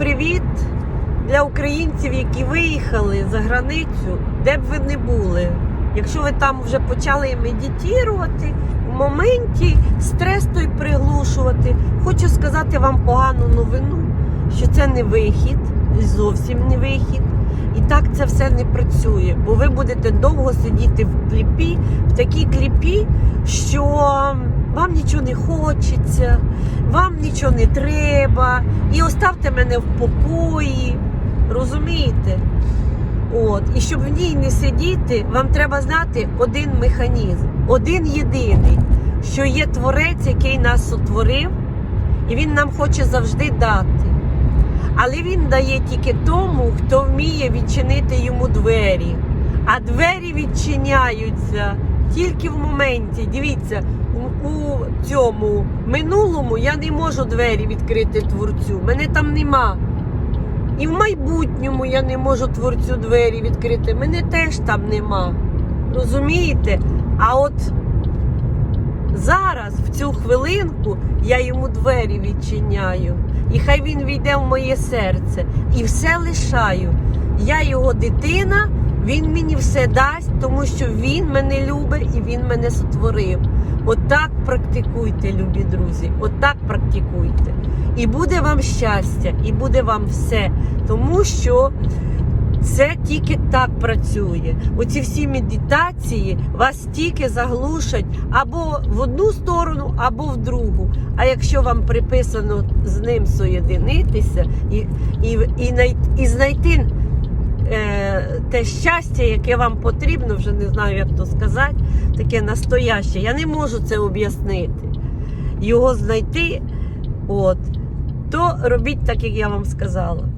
привіт для українців, які виїхали за границю, де б ви не були. Якщо ви там вже почали медитувати, в моменті стрес той приглушувати, хочу сказати вам погану новину, що це не вихід, зовсім не вихід. І так це все не працює, бо ви будете довго сидіти в кліпі, в такій кліпі, що вам нічого не хочеться, вам нічого не треба, і оставте мене в покої. Розумієте? От. І щоб в ній не сидіти, вам треба знати один механізм, один єдиний, що є творець, який нас сотворив, і він нам хоче завжди дати. Але він дає тільки тому, хто вміє відчинити йому двері. А двері відчиняються тільки в моменті. Дивіться, у, цьому минулому я не можу двері відкрити творцю. Мене там нема. І в майбутньому я не можу творцю двері відкрити. Мене теж там нема. Розумієте? А от зараз, в цю хвилинку, я йому двері відчиняю. І хай він війде в моє серце. І все лишаю. Я його дитина, він мені все дасть, тому що він мене любить і він мене сотворив. Отак практикуйте, любі друзі. Отак практикуйте. І буде вам щастя, і буде вам все. Тому що це тільки так працює. Оці всі медитації вас тільки заглушать або в одну сторону, або в другу. А якщо вам приписано з ним соєдинитися і, і, і, і знайти те щастя, яке вам потрібно, вже не знаю, як то сказати, таке настояще. Я не можу це об'яснити. Його знайти, от, то робіть так, як я вам сказала.